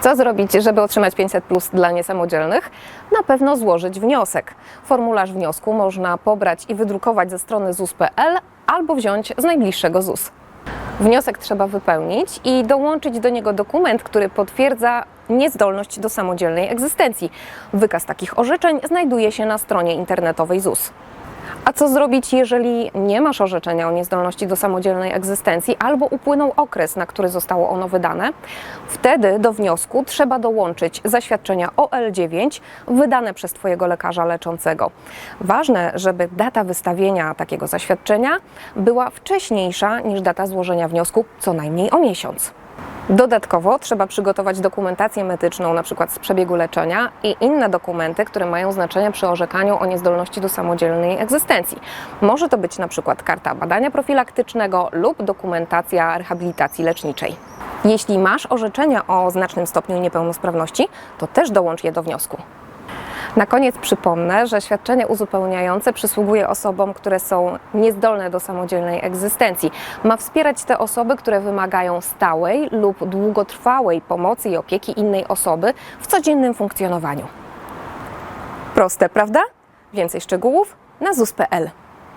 Co zrobić, żeby otrzymać 500 plus dla niesamodzielnych? Na pewno złożyć wniosek. Formularz wniosku można pobrać i wydrukować ze strony ZUS.pl albo wziąć z najbliższego ZUS. Wniosek trzeba wypełnić i dołączyć do niego dokument, który potwierdza niezdolność do samodzielnej egzystencji. Wykaz takich orzeczeń znajduje się na stronie internetowej ZUS. A co zrobić, jeżeli nie masz orzeczenia o niezdolności do samodzielnej egzystencji albo upłynął okres, na który zostało ono wydane? Wtedy do wniosku trzeba dołączyć zaświadczenia OL9 wydane przez Twojego lekarza leczącego. Ważne, żeby data wystawienia takiego zaświadczenia była wcześniejsza niż data złożenia wniosku, co najmniej o miesiąc. Dodatkowo trzeba przygotować dokumentację medyczną, np. z przebiegu leczenia i inne dokumenty, które mają znaczenie przy orzekaniu o niezdolności do samodzielnej egzystencji. Może to być np. karta badania profilaktycznego lub dokumentacja rehabilitacji leczniczej. Jeśli masz orzeczenia o znacznym stopniu niepełnosprawności, to też dołącz je do wniosku. Na koniec przypomnę, że świadczenie uzupełniające przysługuje osobom, które są niezdolne do samodzielnej egzystencji. Ma wspierać te osoby, które wymagają stałej lub długotrwałej pomocy i opieki innej osoby w codziennym funkcjonowaniu. Proste, prawda? Więcej szczegółów na ZUS.pl.